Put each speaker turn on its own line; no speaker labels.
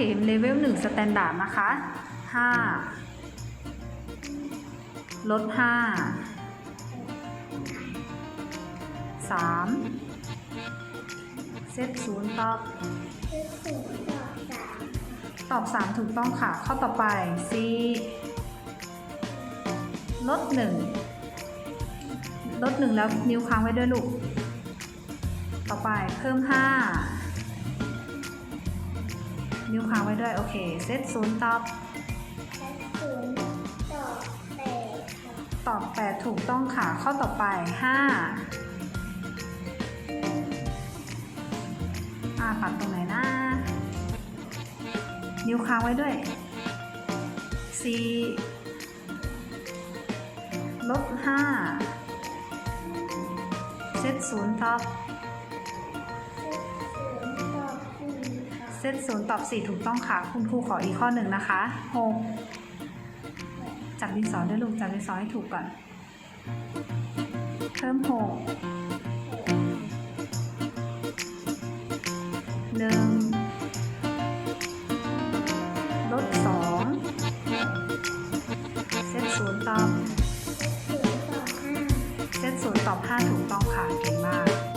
เคเลเวลหนึ่งสแตนดาร์ดนะคะห้าลดห้าสามเซตศูนย์ตอบ
คือศูนย์ต่อสาม
ตอบ 3 ถูกต้องค่ะ ข้อต่อไป C ลด 1 ลด 1 แล้วนิ้วค้างไว้ด้วยลูก ต่อไปเพิ่ม 5 นิ้วค้างไว้ด้วย โอเค เซตศูนย์ตอบ
ศูนย์ต่อแปดค่ะ
ตอบ8ถูกต้องค่ะ ข้อต่อไป5อ่าปัดตรงไหนนะ นิ้วค้างไว้ด้วย C ลบ5เซตศูนย์ตอบ
เซตศูนย์ต่อสี่ค่ะ
เซตศูนย์ตอบ 4 ถูกต้องค่ะ คุณครูขออีกข้อหนึ่งนะคะ6จับดินสอด้วยลูกจับดินสอให้ถูกก่อน เพิ่ม6หนึ่งลดสองเซตศูนย์ตอบ
ศูนย์ต่อห้า
เซตศูนย์ตอบห้าถูกต้องค่ะ เก่งมาก